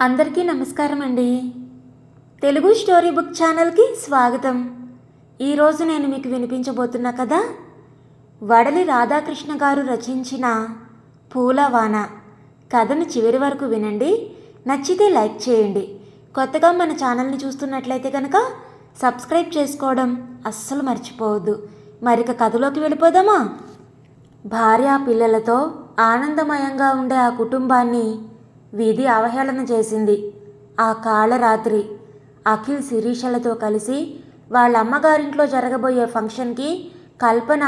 అందరికీ నమస్కారం అండి. తెలుగు స్టోరీ బుక్ ఛానల్కి స్వాగతం. ఈరోజు నేను మీకు వినిపించబోతున్న కథ వడలి రాధాకృష్ణ గారు రచించిన పూలవాన. కథను చివరి వరకు వినండి. నచ్చితే లైక్ చేయండి. కొత్తగా మన ఛానల్ని చూస్తున్నట్లయితే కనుక సబ్స్క్రైబ్ చేసుకోవడం అస్సలు మర్చిపోవద్దు. మరిక కథలోకి వెళ్ళిపోదామా? భార్య పిల్లలతో ఆనందమయంగా ఉండే ఆ కుటుంబాన్ని వీధి అవహేళన చేసింది. ఆ కాళరాత్రి అఖిల్ శిరీషలతో కలిసి వాళ్ళ అమ్మగారింట్లో జరగబోయే ఫంక్షన్కి కల్పన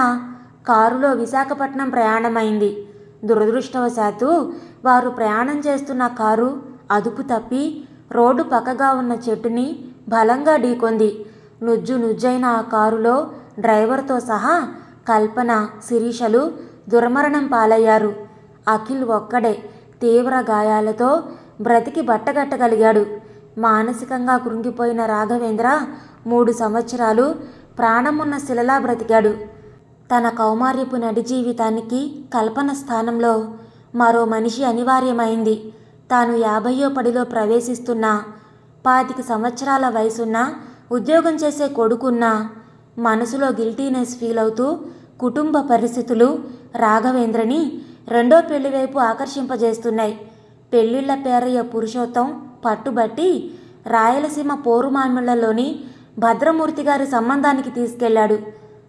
కారులో విశాఖపట్నం ప్రయాణమైంది. దురదృష్టవశాత్తు వారు ప్రయాణం చేస్తున్న కారు అదుపు తప్పి రోడ్డు పక్కగా ఉన్న చెట్టుని బలంగా ఢీకొంది. నుజ్జు నుజ్జైన ఆ కారులో డ్రైవర్తో సహా కల్పన శిరీషలు దుర్మరణం పాలయ్యారు. అఖిల్ ఒక్కడే తీవ్ర గాయాలతో బ్రతికి బట్టగట్టగలిగాడు. మానసికంగా కృంగిపోయిన రాఘవేంద్ర మూడు సంవత్సరాలు ప్రాణమున్న శిలలా బ్రతికాడు. తన కౌమార్యపు నడి జీవితానికి కల్పన స్థానంలో మరో మనిషి అనివార్యమైంది. తాను యాభయో పడిలో ప్రవేశిస్తున్న పాతిక సంవత్సరాల వయసున్న ఉద్యోగం చేసే కొడుకున్న మనసులో గిల్టీనెస్ ఫీల్ అవుతూ కుటుంబ పరిస్థితులు రాఘవేంద్రని రెండో పెళ్ళి వైపు ఆకర్షింపజేస్తున్నాయి. పెళ్ళిళ్ళ పేరయ్య పురుషోత్తం పట్టుబట్టి రాయలసీమ పోరుమామిళ్ళలోని భద్రమూర్తి గారి సంబంధానికి తీసుకెళ్ళాడు.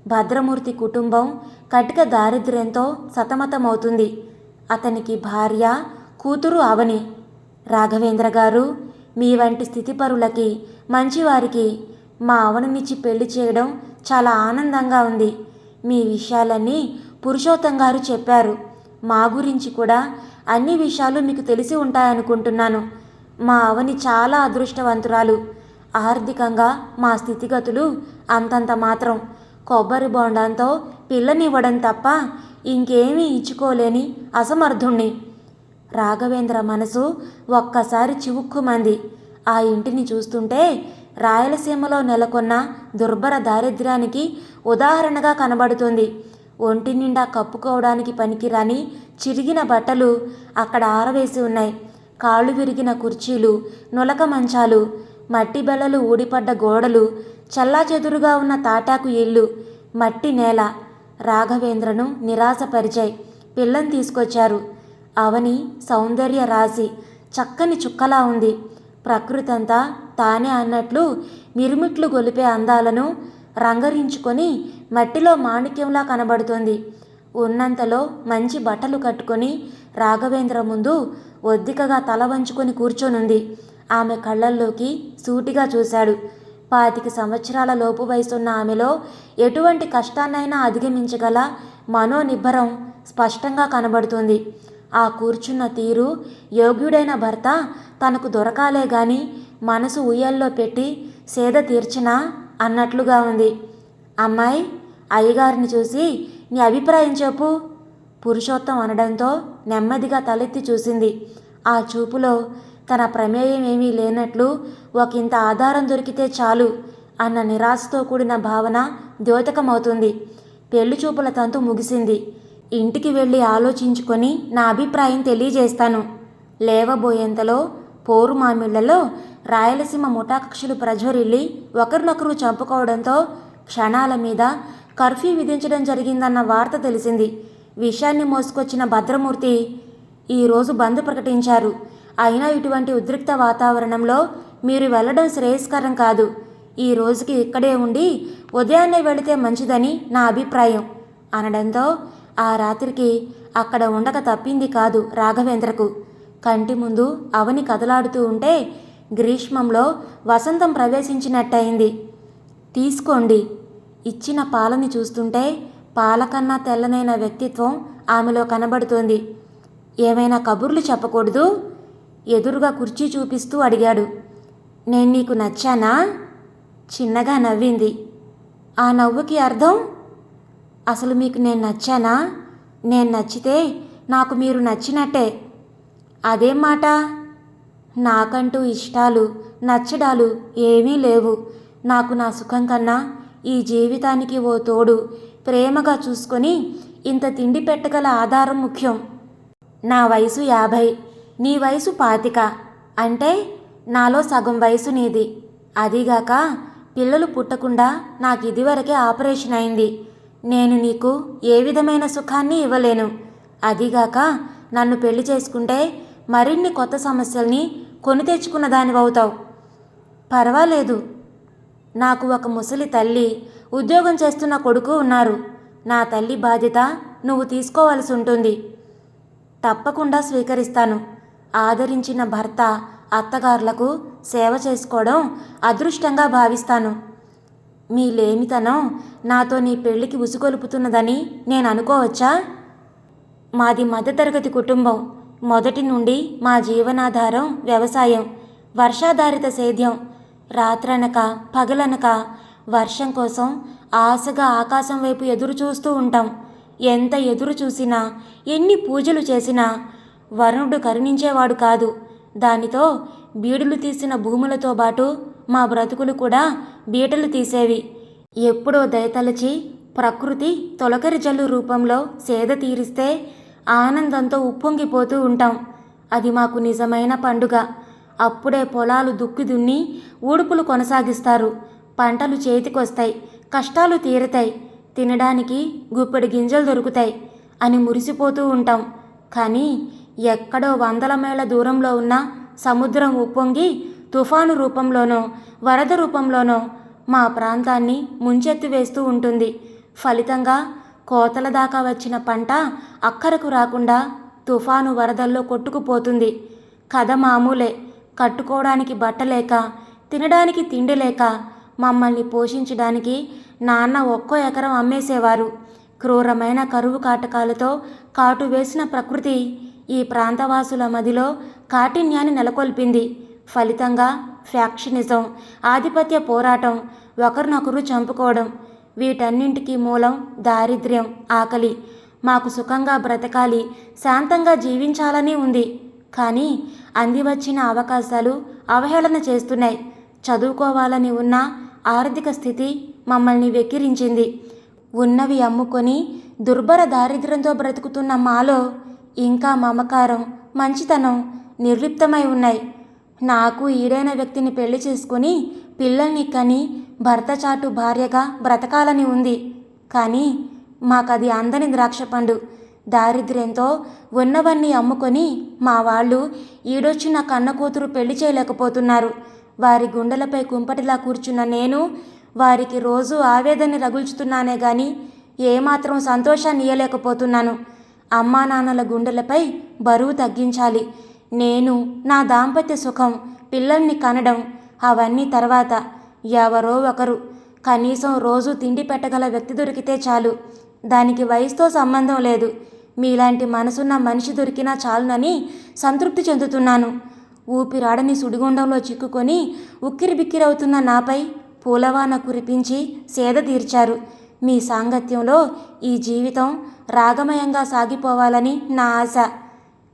భద్రమూర్తి కుటుంబం కటిక దారిద్ర్యంతో సతమతమవుతుంది. అతనికి భార్య కూతురు అవని. రాఘవేంద్ర గారు మీ వంటి స్థితిపరులకి మంచివారికి మా అవనినిచ్చి పెళ్ళి చేయడం చాలా ఆనందంగా ఉంది. మీ విషయాలన్నీ పురుషోత్తం గారు చెప్పారు. మా గురించి కూడా అన్ని విషయాలు మీకు తెలిసి ఉంటాయనుకుంటున్నాను. మా అవని చాలా అదృష్టవంతురాలు. ఆర్థికంగా మా స్థితిగతులు అంతంత మాత్రం. కొబ్బరి బొండంతో పిల్లనివ్వడం తప్ప ఇంకేమీ ఇచ్చుకోలేని అసమర్థుణ్ణి. రాఘవేంద్ర మనసు ఒక్కసారి చివుక్కుమంది. ఆ ఇంటిని చూస్తుంటే రాయలసీమలో నెలకొన్న దుర్భర దారిద్ర్యానికి ఉదాహరణగా కనబడుతుంది. ఒంటి నిండా కప్పుకోవడానికి పనికిరాని చిరిగిన బట్టలు అక్కడ ఆరవేసి ఉన్నాయి. కాళ్ళు విరిగిన కుర్చీలు నులక మంచాలు మట్టి బెల్లలు ఊడిపడ్డ గోడలు చల్లాచెదురుగా ఉన్న తాటాకు ఇల్లు మట్టి నేల. రాఘవేంద్రను నిరాశపరిచాయి పిల్లని తీసుకొచ్చారు. అవని సౌందర్య రాశి చక్కని చుక్కలా ఉంది. ప్రకృతంతా తానే అన్నట్లు మిరుమిట్లు గొలిపే అందాలను రంగరించుకొని మట్టిలో మాణిక్యంలా కనబడుతుంది. ఉన్నంతలో మంచి బట్టలు కట్టుకొని రాఘవేంద్ర ముందు ఒద్దికగా తల వంచుకొని కూర్చొనుంది. ఆమె కళ్ళల్లోకి సూటిగా చూశాడు. పాతిక సంవత్సరాల లోపు వయసున్న ఆమెలో ఎటువంటి కష్టాన్నైనా అధిగమించగల మనోనిబ్బరం స్పష్టంగా కనబడుతుంది. ఆ కూర్చున్న తీరు యోగ్యుడైన భర్త తనకు దొరకాలే గాని మనసు ఉయ్యల్లో పెట్టి సేద తీర్చినా అన్నట్లుగా ఉంది. అమ్మాయి అయ్యగారిని చూసి నీ అభిప్రాయం చెప్పు. పురుషోత్తం అనడంతో నెమ్మదిగా తలెత్తి చూసింది. ఆ చూపులో తన ప్రమేయం ఏమీ లేనట్లు ఒకంత ఆధారం దొరికితే చాలు అన్న నిరాశతో కూడిన భావన ద్యోతకమవుతుంది. పెళ్ళి చూపుల తంతు ముగిసింది. ఇంటికి వెళ్ళి ఆలోచించుకొని నా అభిప్రాయం తెలియజేస్తాను. లేవబోయేంతలో పోరు మామిళ్ళలో రాయలసీమ ముఠాకక్షలు ప్రజ్వరిల్లి ఒకరినొకరు చంపుకోవడంతో క్షణాల మీద కర్ఫ్యూ విధించడం జరిగిందన్న వార్త తెలిసింది. విషయాన్ని మోసుకొచ్చిన భద్రమూర్తి ఈరోజు బంద్ ప్రకటించారు. అయినా ఇటువంటి ఉద్రిక్త వాతావరణంలో మీరు వెళ్ళడం శ్రేయస్కరం కాదు. ఈ రోజుకి ఇక్కడే ఉండి ఉదయాన్నే వెళితే మంచిదని నా అభిప్రాయం. అనడంతో ఆ రాత్రికి అక్కడ ఉండక తప్పింది కాదు రాఘవేంద్రకు. కంటి ముందు అవని కదలాడుతూ ఉంటే గ్రీష్మంలో వసంతం ప్రవేశించినట్టయింది. తీసుకోండి. ఇచ్చిన పాలని చూస్తుంటే పాలకన్నా తెల్లనైన వ్యక్తిత్వం ఆమెలో కనబడుతోంది. ఏమైనా కబుర్లు చెప్పకూడదు? ఎదురుగా కుర్చీ చూపిస్తూ అడిగాడు. నేను నీకు నచ్చానా? చిన్నగా నవ్వింది. ఆ నవ్వుకి అర్థం? అసలు మీకు నేను నచ్చానా? నేను నచ్చితే నాకు మీరు నచ్చినట్టే. అదేం మాట. నాకంటూ ఇష్టాలు నచ్చడాలు ఏమీ లేవు. నాకు నా సుఖం కన్నా ఈ జీవితానికి ఓ తోడు ప్రేమగా చూసుకొని ఇంత తిండి పెట్టగల ఆధారం ముఖ్యం. నా వయసు యాభై నీ వయసు పాతిక. అంటే నాలో సగం వయసు నీది. అదీగాక పిల్లలు పుట్టకుండా నాకు ఇదివరకే ఆపరేషన్ అయింది. నేను నీకు ఏ విధమైన సుఖాన్ని ఇవ్వలేను. అదీగాక నన్ను పెళ్ళి చేసుకుంటే మరిన్ని కొత్త సమస్యల్ని కొని తెచ్చుకున్న దానివవుతావు పర్వాలేదు. నాకు ఒక ముసలి తల్లి ఉద్యోగం చేస్తున్న కొడుకు ఉన్నారు. నా తల్లి బాధ్యత నువ్వు తీసుకోవాల్సి ఉంటుంది. తప్పకుండా స్వీకరిస్తాను. ఆదరించిన భర్త అత్తగారులకు సేవ చేసుకోవడం అదృష్టంగా భావిస్తాను. మీ లేమితనం నాతో నీ పెళ్ళికి ఉసుగొలుపుతున్నదని నేను అనుకోవచ్చా? మాది మధ్యతరగతి కుటుంబం. మొదటి నుండి మా జీవనాధారం వ్యవసాయం వర్షాధారిత సేద్యం. రాత్రనక పగలనక వర్షం కోసం ఆశగా ఆకాశం వైపు ఎదురు చూస్తూ ఉంటాం. ఎంత ఎదురు చూసినా ఎన్ని పూజలు చేసినా వరుణుడు కరుణించేవాడు కాదు. దానితో బీడులు తీసిన భూములతో పాటు మా బ్రతుకులు కూడా బీటలు తీసేవి. ఎప్పుడో దయతలచి ప్రకృతి తొలకరి జల్లు రూపంలో సేద తీరిస్తే ఆనందంతో ఉప్పొంగిపోతూ ఉంటాం. అది మాకు నిజమైన పండుగ. అప్పుడే పొలాలు దుక్కి దున్ని ఊడుపులు కొనసాగిస్తారు. పంటలు చేతికొస్తాయి. కష్టాలు తీరుతాయి. తినడానికి గుప్పెడు గింజలు దొరుకుతాయి అని మురిసిపోతూ ఉంటాం. కానీ ఎక్కడో వందల మైళ్ళ దూరంలో ఉన్న సముద్రం ఉప్పొంగి తుఫాను రూపంలోనో వరద రూపంలోనో మా ప్రాంతాన్ని ముంచెత్తి వేస్తూ ఉంటుంది. ఫలితంగా కోతల దాకా వచ్చిన పంట అక్కరకు రాకుండా తుఫాను వరదల్లో కొట్టుకుపోతుంది. కథ మామూలే. కట్టుకోవడానికి బట్టలేక తినడానికి తిండి లేక మమ్మల్ని పోషించడానికి నాన్న ఒక్కో ఎకరం అమ్మేసేవారు. క్రూరమైన కరువు కాటకాలతో కాటు వేసిన ప్రకృతి ఈ ప్రాంతవాసుల మదిలో కాఠిన్యాన్ని నెలకొల్పింది. ఫలితంగా ఫ్యాక్షనిజం ఆధిపత్య పోరాటం ఒకరినొకరు చంపుకోవడం వీటన్నింటికీ మూలం దారిద్ర్యం ఆకలి. మాకు సుఖంగా బ్రతకాలి శాంతంగా జీవించాలని ఉంది. కానీ అందివచ్చిన అవకాశాలు అవహేళన చేస్తున్నాయి. చదువుకోవాలని ఉన్న ఆర్థిక స్థితి మమ్మల్ని వెక్కిరించింది. ఉన్నవి అమ్ముకొని దుర్భర దారిద్ర్యంతో బ్రతుకుతున్న మాలో ఇంకా మమకారం మంచితనం నిర్లిప్తమై ఉన్నాయి. నాకు ఈడైన వ్యక్తిని పెళ్ళి చేసుకుని పిల్లల్ని కని భర్త చాటు భార్యగా బ్రతకాలని ఉంది. కానీ మాకది అందని ద్రాక్ష పండు దారిద్ర్యంతో ఉన్నవన్నీ అమ్ముకొని మా వాళ్ళు ఈడొచ్చిన కన్న కూతురు పెళ్ళి చేయలేకపోతున్నారు. వారి గుండెలపై కుంపటిలా కూర్చున్న నేను వారికి రోజు ఆవేదన రగుల్చుతున్నానే గాని ఏమాత్రం సంతోషాన్ని ఇయ్యలేకపోతున్నాను. అమ్మా నాన్నల గుండెలపై బరువు తగ్గించాలి. నేను నా దాంపత్య సుఖం పిల్లల్ని కనడం అవన్నీ తర్వాత. ఎవరో ఒకరు. కనీసం రోజు తిండి పెట్టగల వ్యక్తి దొరికితే చాలు. దానికి వయసుతో సంబంధం లేదు. మీలాంటి మనసున్న మనిషి దొరికినా చాలునని సంతృప్తి చెందుతున్నాను. ఊపిరాడని సుడిగుండంలో చిక్కుకొని ఉక్కిరిబిక్కిరవుతున్న నాపై పూలవాన కురిపించి సేద తీర్చారు. మీ సాంగత్యంలో ఈ జీవితం రాగమయంగా సాగిపోవాలని నా ఆశ.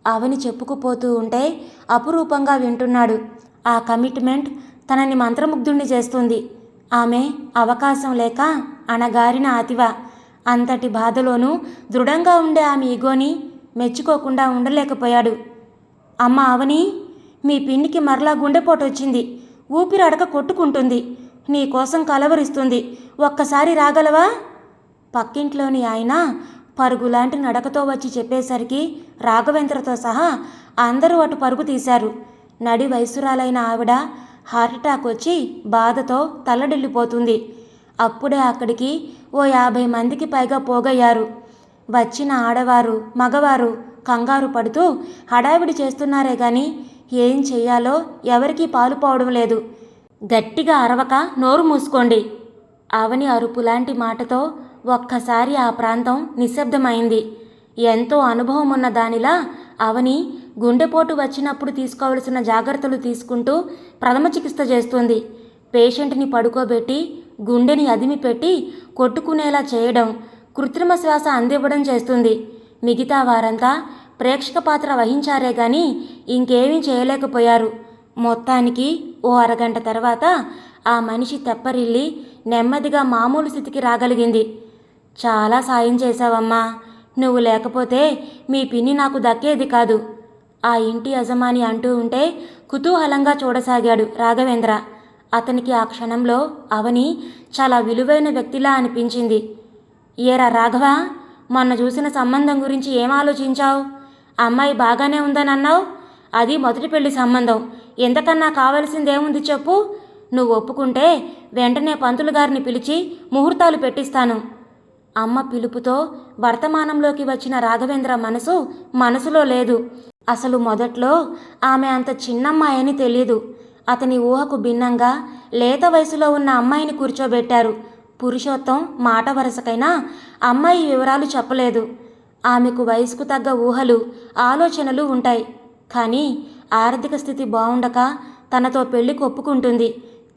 అవని చెప్పుకుపోతూ ఉంటే అపురూపంగా వింటున్నాడు. ఆ కమిట్మెంట్ తనని మంత్రముగ్ధుణ్ణి చేస్తుంది. ఆమె అవకాశం లేక అణగారిన అతివ. అంతటి బాధలోనూ దృఢంగా ఉండే ఆమె ఈగోని మెచ్చుకోకుండా ఉండలేకపోయాడు. అమ్మ అవని మీ పిన్నికి మరలా గుండెపోటు వచ్చింది. ఊపిరి అడక కొట్టుకుంటుంది. నీ కోసం కలవరిస్తుంది. ఒక్కసారి రాగలవా? పక్కింట్లోని ఆయన పరుగులాంటి నడకతో వచ్చి చెప్పేసరికి రాఘవేంద్రతో సహా అందరూ అటు పరుగు తీశారు. నడి వయసురాలైన ఆవిడ హార్ట్అటాక్ వచ్చి బాధతో తల్లడిల్లిపోతుంది అప్పుడే అక్కడికి ఓ యాభై మందికి పైగా పోగయ్యారు. వచ్చిన ఆడవారు మగవారు కంగారు పడుతూ హడావిడి చేస్తున్నారే గాని ఏం చెయ్యాలో ఎవరికీ పాలుపోవడం లేదు. గట్టిగా అరవక నోరు మూసుకోండి. అవని అరుపు లాంటి మాటతో ఒక్కసారి ఆ ప్రాంతం నిశ్శబ్దమైంది. ఎంతో అనుభవం ఉన్న దానిలా అవని గుండెపోటు వచ్చినప్పుడు తీసుకోవాల్సిన జాగ్రత్తలు తీసుకుంటూ ప్రథమ చికిత్స చేస్తుంది. పేషెంట్ని పడుకోబెట్టి గుండెని అదిమి పెట్టి కొట్టుకునేలా చేయడం కృత్రిమ శ్వాస అందివ్వడం చేస్తుంది. మిగతా వారంతా ప్రేక్షక పాత్ర వహించారే గాని ఇంకేమీ చేయలేకపోయారు. మొత్తానికి ఓ అరగంట తర్వాత ఆ మనిషి తెప్పరిల్లి నెమ్మదిగా మామూలు స్థితికి రాగలిగింది. చాలా సాయం చేశావమ్మా. నువ్వు లేకపోతే మీ పిన్ని నాకు దక్కేది కాదు. ఆ ఇంటి యజమాని అంటూ ఉంటే కుతూహలంగా చూడసాగాడు రాఘవేంద్ర. అతనికి ఆ క్షణంలో అవని చాలా విలువైన వ్యక్తిలా అనిపించింది. ఏరా రాఘవ మొన్న చూసిన సంబంధం గురించి ఏం ఆలోచించావు? అమ్మాయి బాగానే ఉందని అన్నావు అది మొదటి పెళ్ళి సంబంధం. ఎంతకన్నా కావలసిందేముంది చెప్పు? నువ్వు ఒప్పుకుంటే వెంటనే పంతులు గారిని పిలిచి ముహూర్తాలు పెట్టిస్తాను. అమ్మ పిలుపుతో వర్తమానంలోకి వచ్చిన రాఘవేంద్ర మనసు మనసులో లేదు. అసలు మొదట్లో ఆమె అంత చిన్నమ్మాయని తెలియదు అతని ఊహకు భిన్నంగా లేత వయసులో ఉన్న అమ్మాయిని కూర్చోబెట్టారు. పురుషోత్తం మాట వరుసకైనా అమ్మాయి వివరాలు చెప్పలేదు. ఆమెకు వయసుకు తగ్గ ఊహలు ఆలోచనలు ఉంటాయి. కానీ ఆర్థిక స్థితి బాగుండక తనతో పెళ్ళి కొప్పుకుంటుంది.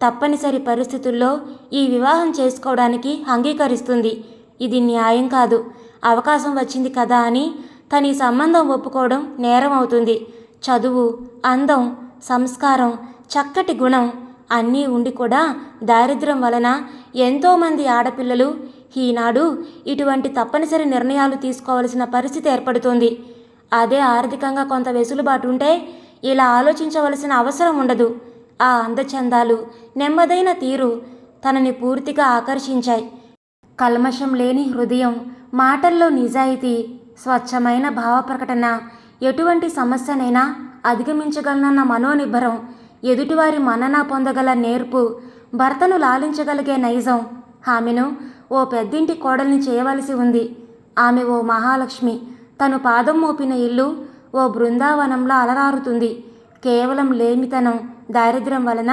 తప్పనిసరి పరిస్థితుల్లో ఈ వివాహం చేసుకోవడానికి అంగీకరిస్తుంది. ఇది న్యాయం కాదు. అవకాశం వచ్చింది కదా అని తన ఈ సంబంధం ఒప్పుకోవడం నేరం అవుతుంది చదువు అందం సంస్కారం చక్కటి గుణం అన్నీ ఉండి కూడా దారిద్ర్యం వలన ఎంతోమంది ఆడపిల్లలు ఈనాడు ఇటువంటి తప్పనిసరి నిర్ణయాలు తీసుకోవాల్సిన పరిస్థితి ఏర్పడుతుంది. అదే ఆర్థికంగా కొంత వెసులుబాటు ఉంటే ఇలా ఆలోచించవలసిన అవసరం ఉండదు. ఆ అందచందాలు నెమ్మదైన తీరు తనని పూర్తిగా ఆకర్షించాయి. కల్మషం లేని హృదయం మాటల్లో నిజాయితీ స్వచ్ఛమైన భావ ప్రకటన. ఎటువంటి సమస్యనైనా అధిగమించగలనన్న మనోనిబ్బరం ఎదుటివారి మన్నన పొందగల నేర్పు భర్తను లాలించగలిగే నైజం. ఆమెను ఓ పెద్దింటి కోడల్ని చేయవలసి ఉంది. ఆమె ఓ మహాలక్ష్మి. తను పాదం మోపిన ఇల్లు ఓ బృందావనంలో అలరారుతుంది. కేవలం లేమితనం దారిద్ర్యం వలన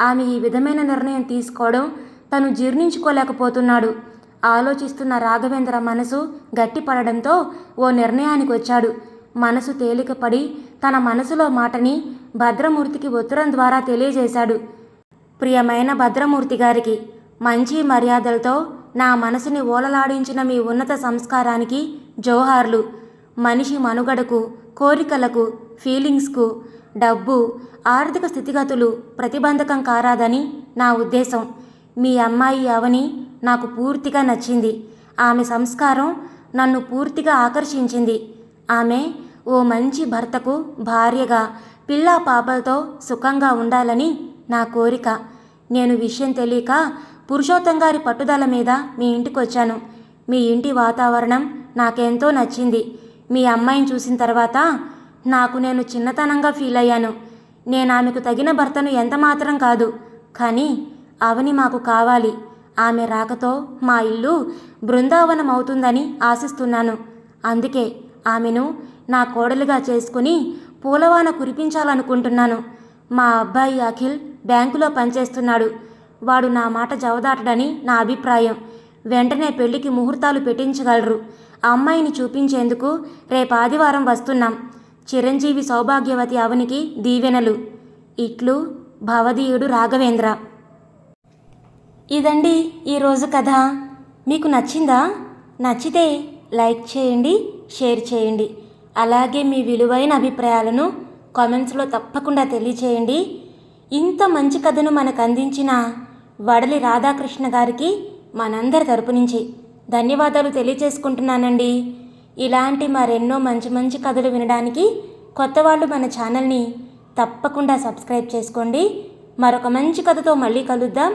ఆమె ఈ విధమైన నిర్ణయం తీసుకోవడం తను జీర్ణించుకోలేకపోతున్నాడు. ఆలోచిస్తున్న రాఘవేంద్ర మనసు గట్టిపడడంతో ఓ నిర్ణయానికి వచ్చాడు. మనసు తేలికపడి తన మనసులో మాటని భద్రమూర్తికి ఉత్తరం ద్వారా తెలియజేశాడు. ప్రియమైన భద్రమూర్తి గారికి మంచి మర్యాదలతో నా మనసుని ఓలలాడించిన మీ ఉన్నత సంస్కారానికి జోహార్లు మనిషి మనుగడకు కోరికలకు ఫీలింగ్స్కు డబ్బు ఆర్థిక స్థితిగతులు ప్రతిబంధకం కారాదని నా ఉద్దేశం. మీ అమ్మాయి అవని నాకు పూర్తిగా నచ్చింది. ఆమె సంస్కారం నన్ను పూర్తిగా ఆకర్షించింది. ఆమె ఓ మంచి భర్తకు భార్యగా పిల్లా పాపలతో సుఖంగా ఉండాలని నా కోరిక. నేను విషయం తెలియక పురుషోత్తం గారి పట్టుదల మీద మీ ఇంటికి వచ్చాను మీ ఇంటి వాతావరణం నాకెంతో నచ్చింది. మీ అమ్మాయిని చూసిన తర్వాత నాకు నేను చిన్నతనంగా ఫీల్ అయ్యాను. నేను ఆమెకు తగిన భర్తను ఎంతమాత్రం కాదు కానీ అవని మాకు కావాలి. ఆమె రాకతో మా ఇల్లు బృందావనం అవుతుందని ఆశిస్తున్నాను. అందుకే ఆమెను నా కోడలుగా చేసుకుని పూలవాన కురిపించాలనుకుంటున్నాను. మా అబ్బాయి అఖిల్ బ్యాంకులో పనిచేస్తున్నాడు. వాడు నా మాట జవదాటడని నా అభిప్రాయం. వెంటనే పెళ్ళికి ముహూర్తాలు పెట్టించగలరు. అమ్మాయిని చూపించేందుకు రేపు ఆదివారం వస్తున్నాం. చిరంజీవి సౌభాగ్యవతి అవనికి దీవెనలు. ఇట్లు భవదీయుడు రాఘవేంద్ర. ఇదండి ఈరోజు కథ. మీకు నచ్చిందా? నచ్చితే లైక్ చేయండి షేర్ చేయండి. అలాగే మీ విలువైన అభిప్రాయాలను కామెంట్స్లో తప్పకుండా తెలియచేయండి. ఇంత మంచి కథను మనకు అందించిన వడలి రాధాకృష్ణ గారికి మనందరి తరపు నుంచి ధన్యవాదాలు తెలియచేసుకుంటున్నానండి. ఇలాంటి మరెన్నో మంచి మంచి కథలు వినడానికి కొత్త వాళ్ళు మన ఛానల్ని తప్పకుండా సబ్స్క్రైబ్ చేసుకోండి. మరొక మంచి కథతో మళ్ళీ కలుద్దాం.